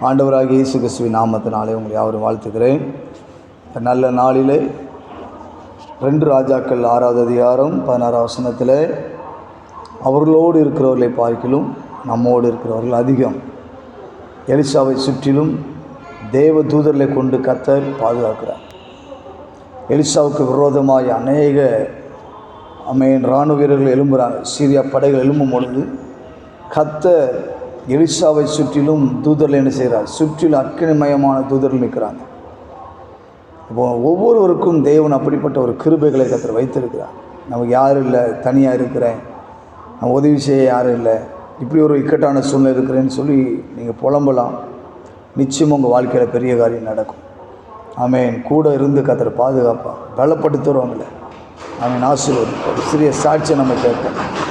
ஆண்டவராக இயேசு கிறிஸ்துவின் நாமத்தினாலே உங்களை யாவரும் வாழ்த்துக்கிறேன் நல்ல நாளிலே ரெண்டு ராஜாக்கள் ஆறாவது அதிகாரம் பதினாறாம் வசனத்தில் அவர்களோடு இருக்கிறவர்களை பார்க்கிலும் நம்மோடு இருக்கிறவர்கள் அதிகம். எலிசாவை சுற்றிலும் தேவ தூதர்களை கொண்டு கத்தர் பாதுகாக்கிறார். எலிசாவுக்கு விரோதமாய் அநேக அமையின் இராணுவ வீரர்கள் எழும்புகிறாங்க சீரியா படைகள் எழும்பும் பொழுது கத்தர் எலிசாவை சுற்றிலும் தூதர்கள் என்ன செய்கிறார்? சுற்றிலும் அக்கினிமயமான தூதர்கள் நிற்கிறாங்க. இப்போ ஒவ்வொருவருக்கும் தேவன் அப்படிப்பட்ட ஒரு கிருபைகளை கத்தர் வைத்திருக்கிறார். நமக்கு யாரும் இல்லை தனியாக இருக்கிறேன். நான் உதவி செய்ய யாரும் இல்லை. இப்படி ஒரு இக்கட்டான சூழ்நிலை இருக்கிறேன்னு சொல்லி நீங்கள் புலம்பலாம். நிச்சயம் உங்கள் வாழ்க்கையில் பெரிய காரியம் நடக்கும். ஆமேன். கூட இருந்து கத்தர் பாதுகாப்பா. பலப்படுத்துகிறவங்கள ஆமீன். ஆசீர்வாதம் ஒரு சிறிய சாட்சியை நம்ம கேட்போம்.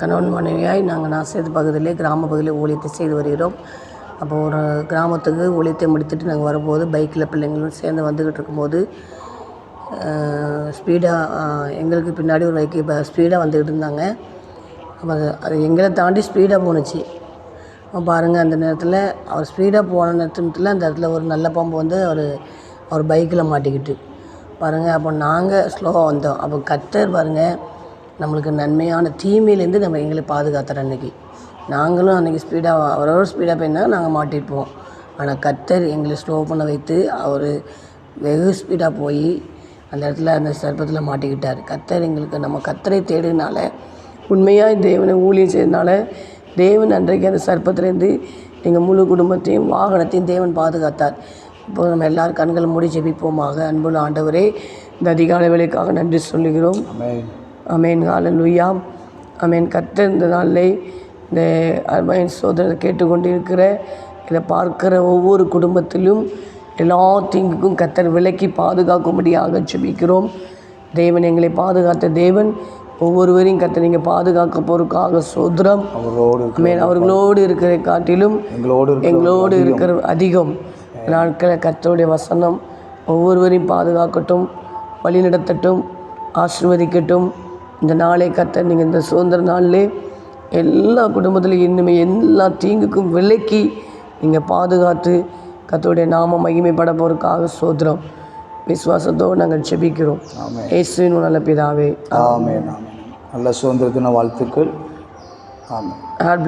கணவன் மனைவியாய் நாங்கள் நாசேது பகுதியிலே கிராம பகுதியில் ஊழியத்தை செய்து வருகிறோம். அப்போ ஒரு கிராமத்துக்கு ஊழியத்தை முடித்துட்டு நாங்கள் வரும்போது பைக்கில் பிள்ளைங்களும் சேர்ந்து வந்துக்கிட்டு இருக்கும்போது ஸ்பீடாக எங்களுக்கு பின்னாடி ஒரு பைக்கு இப்போ ஸ்பீடாக வந்துக்கிட்டு இருந்தாங்க. அப்போ அது அது எங்களை தாண்டி ஸ்பீடாக போணுச்சு. அப்போ பாருங்கள் அந்த நேரத்தில் அவர் ஸ்பீடாக போன நேரத்தில் அந்த இடத்துல ஒரு நல்ல பாம்பு வந்து அவர் அவர் பைக்கில் மாட்டிக்கிட்டு. பாருங்கள் அப்போ நாங்கள் ஸ்லோவாக வந்தோம். அப்போ கத்தர் பாருங்கள் நம்மளுக்கு நன்மையான தீமையிலேருந்து நம்ம எங்களை பாதுகாத்துற அன்னைக்கு. நாங்களும் அன்றைக்கி ஸ்பீடாக அவரோட ஸ்பீடாக போயிருந்தால் நாங்கள் மாட்டிருப்போம் ஆனால் கத்தர் எங்களை ஸ்லோ பண்ண வைத்து அவர் வெகு ஸ்பீடாக போய் அந்த இடத்துல அந்த சர்ப்பத்தில் மாட்டிக்கிட்டார். கத்தர் எங்களுக்கு நம்ம கத்தரை தேடினால உண்மையாக தேவனை ஊழியம் செய்தனால தேவன் அன்றைக்கு அந்த சர்ப்பத்திலேருந்து எங்கள் முழு குடும்பத்தையும் வாகனத்தையும் தேவன் பாதுகாத்தார். இப்போது நம்ம எல்லாரும் கண்களை மூடி ஜெபிப்போமாக. அன்புள்ள ஆண்டவரே இந்த அதிகால வேலைக்காக நன்றி சொல்லுகிறோம். அமேன் ஹalleluya. அமேன் கர்த்தர் இந்த நாளிலே இந்த அருமையின் சோதரர் கேட்டுக்கொண்டு இருக்கிற இதை பார்க்கிற ஒவ்வொரு குடும்பத்திலும் எல்லா தீங்குக்கும் கத்தர் விலக்கி பாதுகாக்கும்படியாக ஜெபிக்கிறோம். தேவன் எங்களை பாதுகாத்த தேவன். ஒவ்வொருவரையும் கத்தர் நீங்கள் பாதுகாக்க போறதுக்காக சோதரம் அமேன் அவர்களோடு இருக்கிற காட்டிலும் எங்களோடு இருக்கிற அதிகம். நாட்களில் கர்த்தருடைய வசனம் ஒவ்வொருவரையும் பாதுகாக்கட்டும் வழிநடத்தட்டும் ஆசீர்வதிக்கட்டும். இந்த நாளை கர்த்தர் நீங்கள் இந்த சுதந்திர நாளிலே எல்லா குடும்பத்திலும் இன்னுமே எல்லா தீங்குக்கும் விலக்கி நீங்கள் பாதுகாத்து கர்த்தருடைய நாம மகிமைப்பட போறதுக்காக சோதரம் விசுவாசத்தோடு நாங்கள் ஜெபிக்கிறோம். ஆமென். இயேசுவின் நல்ல பிதாவே. ஆமேன் நல்ல சுதந்திர தின வாழ்த்துக்கள் ஆமாம்